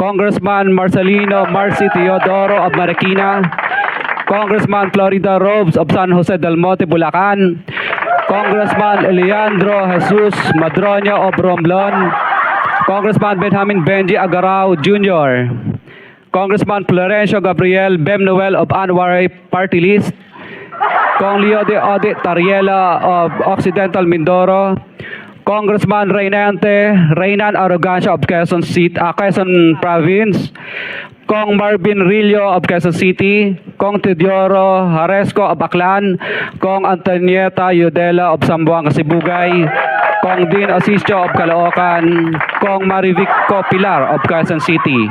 Congressman Marcelino Marci Teodoro of Marikina, Congressman Florida Robes of San Jose del Monte, Bulacan, Congressman Leandro Jesus Madroño of Romblon, Congressman Benjamin Benji Agarao Jr., Congressman Florencio Gabriel Bem Noel of Anwar Party List, Kong Leo de Ode Tariela of Occidental Mindoro, Congressman Reynante Reynan Arrogancia of Quezon City, ah, Quezon Province, Kong Marvin Rillo of Quezon City, Kong Teodoro Haresco of Aklan, Kong Antonieta Yudela of Sambuanga Sibugay, Kong Dean Asisio of Caloocan, Kong Marivico Pilar of Quezon City.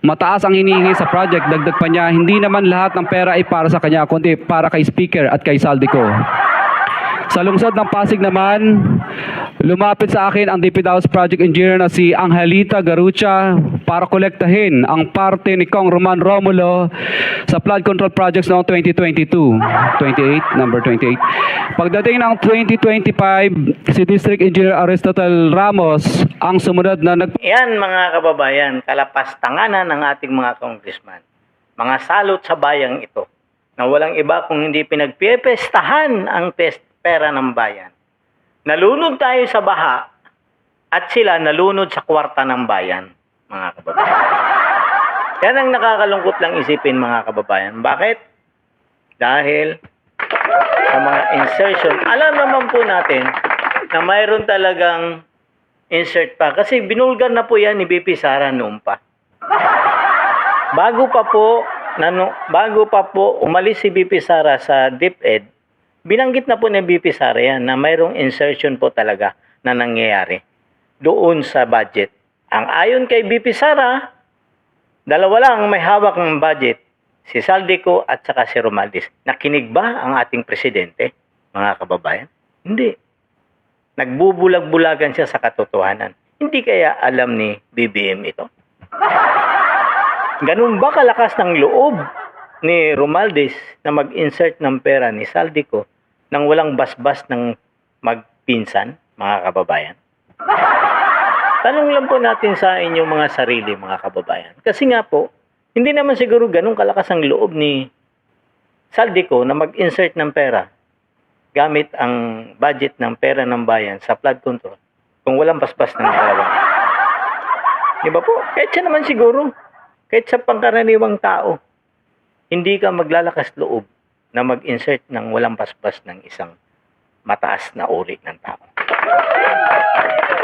Mataas ang hinihingi sa project, dagdag pa niya, hindi naman lahat ng pera ay para sa kanya, kundi para kay Speaker at kay Saldico. Sa lungsod ng Pasig naman, lumapit sa akin ang DPW's project engineer na si Angelita Garucha para kolektahin ang parte ni Kong Roman Romulo sa flood control projects noong 2022. 28, number 28. Pagdating ng 2025, si District Engineer Aristotle Ramos ang sumunod na nag Yan mga kababayan, kalapastanganan ng ating mga congressman. Mga salot sa bayang ito na walang iba kung hindi pinagpipestahan ang pest pera ng bayan. Nalunod tayo sa baha at sila nalunod sa kwarta ng bayan, mga kababayan. Yan ang nakakalungkot lang isipin mga kababayan. Bakit? Dahil sa mga insertion, alam naman po natin na mayroon talagang insert pa. Kasi binulgar na po yan ni BP Sara noon pa. Bago pa po nano, bago pa po umalis si BP Sara sa DepEd, binanggit na po ni BP Sara na mayroong insertion po talaga na nangyayari doon sa budget. Ang ayon kay BP Sara, dalawa lang ang may hawak ng budget, si Saldico at saka si Romaldis. Nakinig ba ang ating presidente, mga kababayan? Hindi. Nagbubulag-bulagan siya sa katotohanan. Hindi kaya alam ni BBM ito? Ganun ba kalakas ng loob ni Romaldis na mag-insert ng pera ni Saldico nang walang basbas ng magpinsan, mga kababayan? Tanong lang po natin sa inyong mga sarili, mga kababayan. Kasi nga po, hindi naman siguro ganun kalakas ang loob ni Saldico na mag-insert ng pera gamit ang budget ng pera ng bayan sa flood control kung walang basbas ng dalawa. Di ba po? Kahit siya naman siguro, kahit sa pangkaraniwang tao, hindi ka maglalakas loob na mag-insert ng walang basbas ng isang mataas na uri ng tao.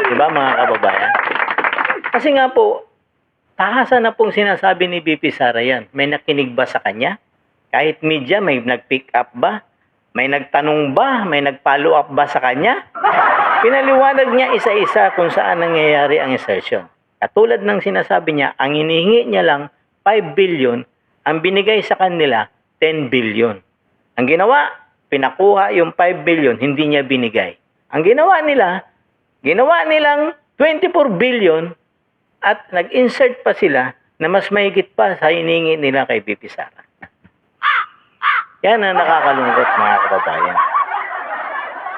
Di mga kababayan? Kasi nga po, tahasa na pong sinasabi ni BP Sara yan. May nakinig ba sa kanya? Kahit media, may nag-pick up ba? May nagtanong ba? May nag-follow up ba sa kanya? Pinaliwanag niya isa-isa kung saan nangyayari ang insertion. Katulad ng sinasabi niya, ang hinihingi niya lang 5 billion, ang binigay sa kanila 10 billion. Ang ginawa, pinakuha yung 5 billion, hindi niya binigay. Ang ginawa nila, ginawa nilang 24 billion at nag-insert pa sila na mas mahigit pa sa hiningi nila kay BP Sara. Yan ang nakakalungkot mga kababayan.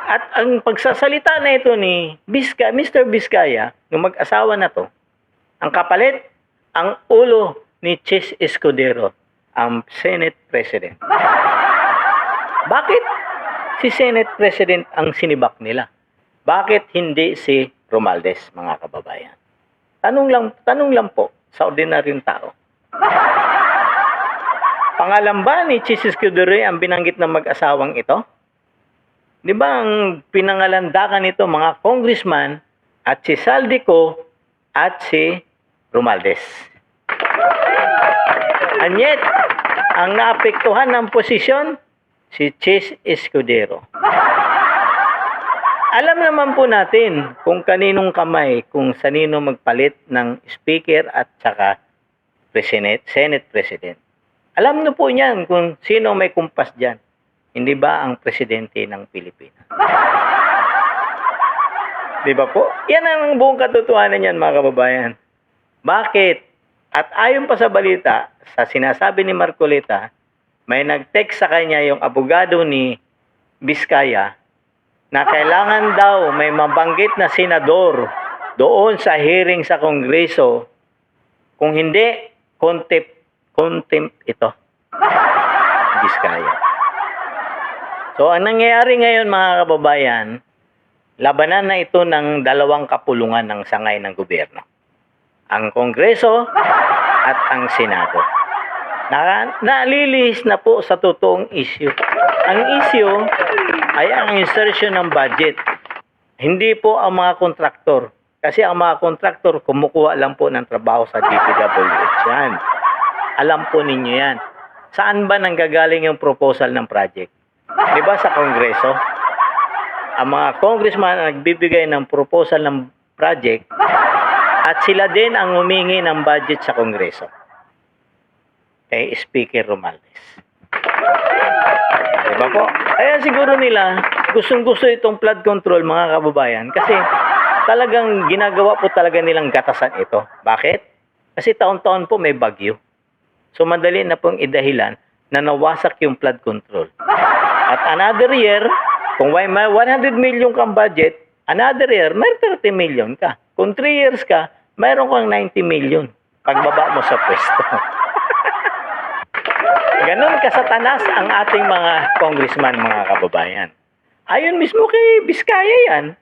At ang pagsasalita na ito ni Biska, Mr. Biskaya, ng mag-asawa na to, ang kapalit, ang ulo ni Chis Escudero, ang Senate President. Bakit si Senate President ang sinibak nila? Bakit hindi si Romaldes, mga kababayan? Tanong lang, tanong lang po sa ordinaryong tao. Pangalan ba ni Chis Escudero ang binanggit ng mag-asawang ito? Di ba ang pinangalandakan nito mga congressman at si Saldico at si Romaldes. And yet, ang naapektuhan ng posisyon, si Chis Escudero. Alam naman po natin kung kaninong kamay, kung sanino magpalit ng speaker at saka president, Senate President. Alam niyo po niyan kung sino may kumpas dyan. Hindi ba ang presidente ng Pilipinas? Di ba po? Yan ang buong katotohanan niyan mga kababayan. Bakit? At ayon pa sa balita, sa sinasabi ni Marcoleta, may nag-text sa kanya yung abogado ni Biskaya na kailangan daw may mabanggit na senador doon sa hearing sa Kongreso. Kung hindi, contempt, contempt ito. Biskaya. So, ang nangyayari ngayon mga kababayan, labanan na ito ng dalawang kapulungan ng sangay ng gobyerno. Ang Kongreso at ang Senado. Na, nalilihis na po sa totoong issue. Ang issue ay ang insertion ng budget. Hindi po ang mga kontraktor. Kasi ang mga kontraktor kumukuha lang po ng trabaho sa DPWH yan. Alam po ninyo yan. Saan ba nanggagaling yung proposal ng project? Di ba sa Kongreso? Ang mga congressman ang nagbibigay ng proposal ng project at sila din ang humingi ng budget sa Kongreso. Kay Speaker Romualdez. Di ba po? Kaya siguro nila, gustong-gusto itong flood control mga kababayan kasi talagang ginagawa po talaga nilang gatasan ito. Bakit? Kasi taon-taon po may bagyo. So madali na pong idahilan na nawasak yung flood control. At another year, kung may 100 million kang budget, another year, may 30 million ka. Kung 3 years ka, mayroon kang 90 million pagbaba mo sa pwesto. Ganon kasatanas ang ating mga congressman, mga kababayan. Ayon mismo kay Biskaya yan.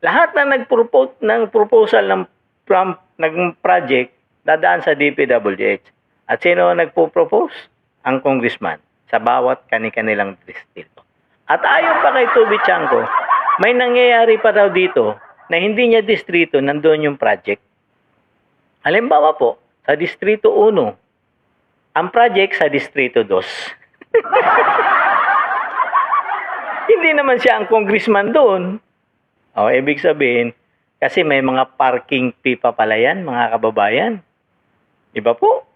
Lahat na nag-propose ng proposal ng from, ng project dadaan sa DPWH. At sino ang nagpo-propose? Ang congressman sa bawat kani-kanilang distrito. At ayon pa kay Tubi Chanko, may nangyayari pa daw dito na hindi niya distrito nandoon yung project. Halimbawa po, sa Distrito 1, ang project sa Distrito 2. Hindi naman siya ang congressman doon. O, ibig sabihin, kasi may mga parking fee pa pala yan, mga kababayan. Di ba po?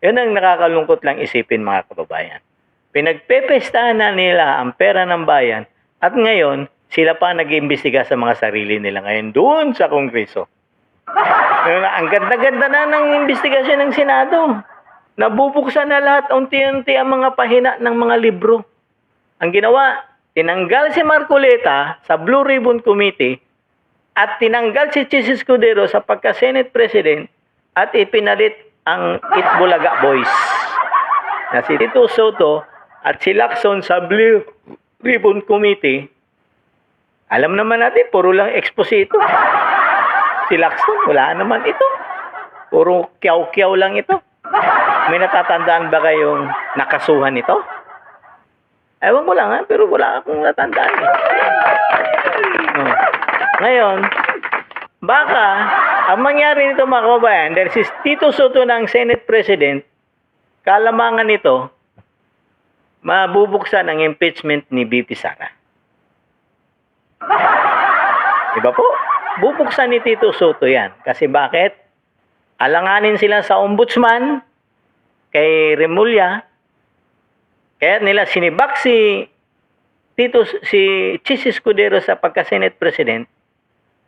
Yun ang nakakalungkot lang isipin, mga kababayan. Pinagpepestahan na nila ang pera ng bayan at ngayon, sila pa nag-iimbestiga sa mga sarili nila ngayon doon sa Kongreso. Ang ganda-ganda na ng investigasyon ng Senado. Nabubuksan na lahat unti-unti ang mga pahina ng mga libro. Ang ginawa, tinanggal si Marcoleta sa Blue Ribbon Committee at tinanggal si Chis Escudero sa pagka-Senate President at ipinalit ang Itbulaga Boys na si Tito Soto at si Lacson sa Blue Ribbon Committee. Alam naman natin, puro lang eksposito. Si Lacson, wala naman ito. Puro kyaw-kyaw lang ito. May natatandaan ba kayong nakasuhan ito? Ewan ko lang ha, pero wala akong natandaan. Eh. Oh. Ngayon, baka, ang mangyari nito mga kababayan, dahil si Tito Soto ng Senate President, kalamangan nito, mabubuksan ang impeachment ni BP Sara. Diba po? Bubuksan ni Tito Soto yan. Kasi bakit? Alanganin sila sa ombudsman, kay Remulla, kaya nila sinibak si Tito, si Chis Escudero sa pagka-Senate President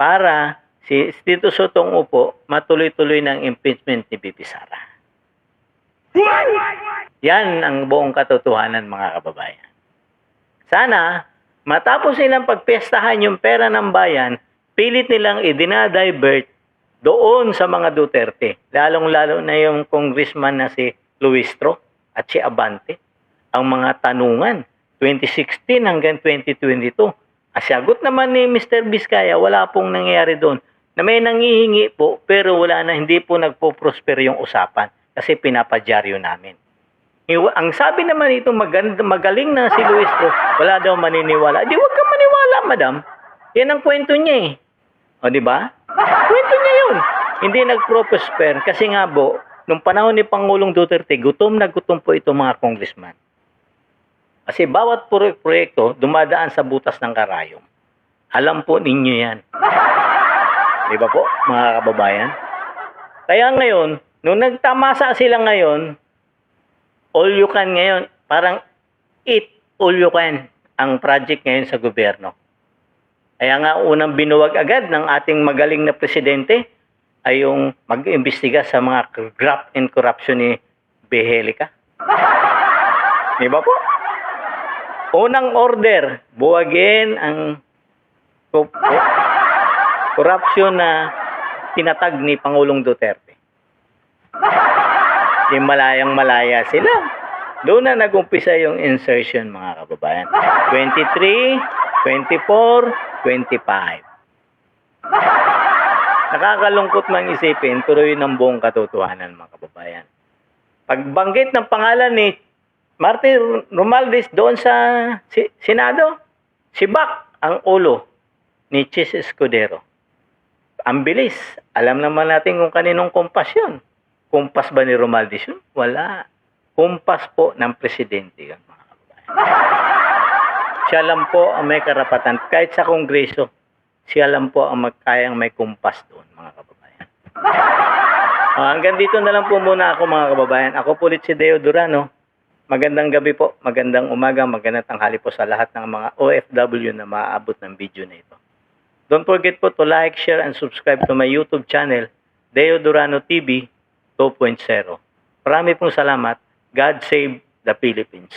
para si Tito Sotong upo matuloy-tuloy ng impeachment ni BP Sara. Yan ang buong katotohanan mga kababayan. Sana matapos nilang pagpestahan yung pera ng bayan, pilit nilang idinadivert doon sa mga Duterte. Lalong-lalo na yung congressman na si Luistro at si Abante. Ang mga tanungan, 2016 hanggang 2022. Ang sagot naman ni Mr. Vizcaya, wala pong nangyayari doon. Na may nangihingi po, pero wala na, hindi po nagpo-prosper yung usapan kasi pinapadyaryo namin. Ang sabi naman ito, maganda, magaling na si Luistro, wala daw maniniwala. Di wag ka maniwala, madam. Yan ang kwento niya eh. O, di ba? Kwento niya yun. Hindi nag-prosper kasi nga po, nung panahon ni Pangulong Duterte, gutom na gutom po ito mga congressman. Kasi bawat pro- proyekto dumadaan sa butas ng karayom. Alam po ninyo yan. Di ba po, mga kababayan? Kaya ngayon, nung nagtamasa sila ngayon, all you can ngayon, parang eat all you can ang project ngayon sa gobyerno. Kaya nga unang binuwag agad ng ating magaling na presidente ay yung mag-imbestiga sa mga graft and corruption ni Behelica. Di ba po? Unang order, buwagin ang ko- corruption na tinatag ni Pangulong Duterte. Di malayang malaya sila. Doon na nagumpisa yung insertion mga kababayan. 23, 24, 25. Nakakalungkot mang isipin, pero yun buong katotohanan mga kababayan. Pagbanggit ng pangalan ni Martin Romualdez doon sa si- Senado, si Bak ang ulo ni Chis Escudero. Ang bilis. Alam naman natin kung kaninong kumpas yun. Kumpas ba ni Romualdez yun? Wala. Kumpas po ng presidente yun, mga kababayan. Siya lang po ang may karapatan. Kahit sa kongreso, siya lang po ang magkayang may kumpas doon, mga kababayan. Ah, hanggang dito na lang po muna ako, mga kababayan. Ako po ulit si Deo Durano. Magandang gabi po, magandang umaga, magandang tanghali po sa lahat ng mga OFW na maaabot ng video na ito. Don't forget po to like, share, and subscribe to my YouTube channel, Deo Durano TV 2.0. Marami pong salamat. God save the Philippines.